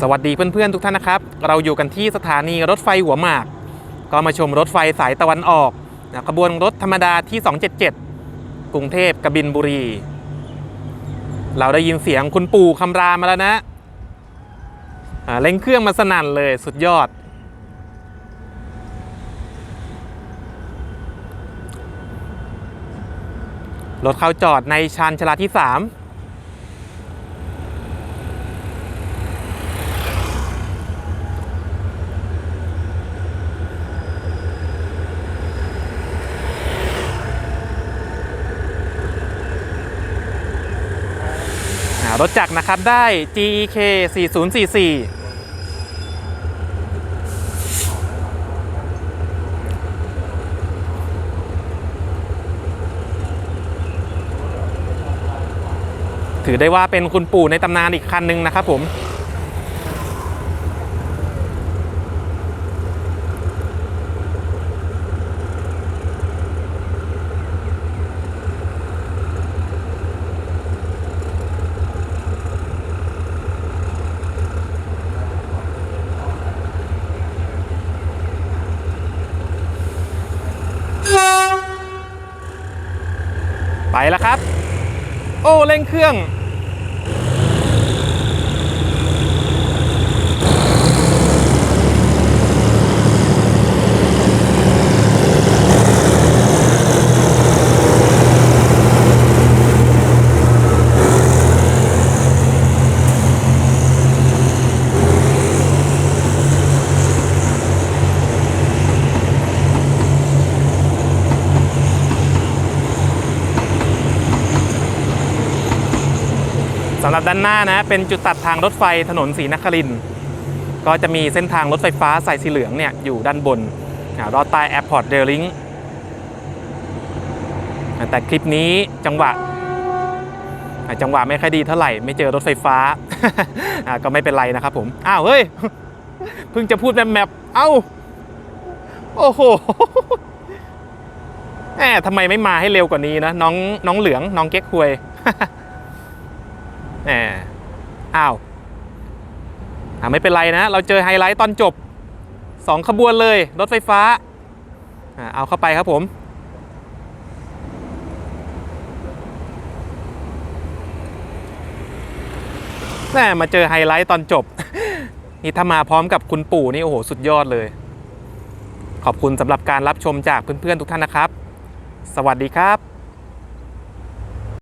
สวัสดีเพื่อนๆทุกท่านนะครับ เราอยู่กันที่สถานีรถไฟหัวหมาก ก็มาชมรถไฟสายตะวันออกนะขบวนรถธรรมดาที่ 277 กรุงเทพกบินบุรี เราได้ยินเสียงคุณปู่คำรามมาแล้วนะเร่งเครื่องมาสนั่นเลยสุดยอด รถเข้าจอดในชานชาลาที่ 3 รถจักรนะครับได้ GEK 4044 ถือได้ว่าเป็นคุณปู่ในตำนานอีกคันหนึ่งนะครับผม ไปแล้วครับ โอ้เร่งเครื่อง สำหรับด้านหน้านะ เป็นจุดตัดทางรถไฟถนนศรีนครินก็จะมีเส้นทางรถไฟฟ้าสายสีเหลืองเนี่ยอยู่ด้านบนอ่ารอดใต้แอร์พอร์ตเดลิงแต่คลิปนี้จังหวะจังหวะไม่ค่อยดีเท่าไหร่ ไม่เจอรถไฟฟ้า ก็ไม่เป็นไรนะครับผม อ้าวเฮ้ย เพิ่งจะพูดแมปๆเอ้า โอ้โหแหมทำไมไม่มาให้เร็วกว่านี้นะ น้องน้องเหลือง น้องเก๊กฮวย แหมอ้าวอ่าไม่เป็นไรนะ เราเจอไฮไลท์ตอนจบ 2 ขบวนเลย รถไฟฟ้าอ่าเอาเข้าไปครับผม แหมมาเจอไฮไลท์ตอนจบ นี่ถ้ามาพร้อมกับคุณปู่นี่โอ้โหสุดยอดเลย ขอบคุณสำหรับการรับชมจากเพื่อนๆทุกท่านนะครับ สวัสดีครับ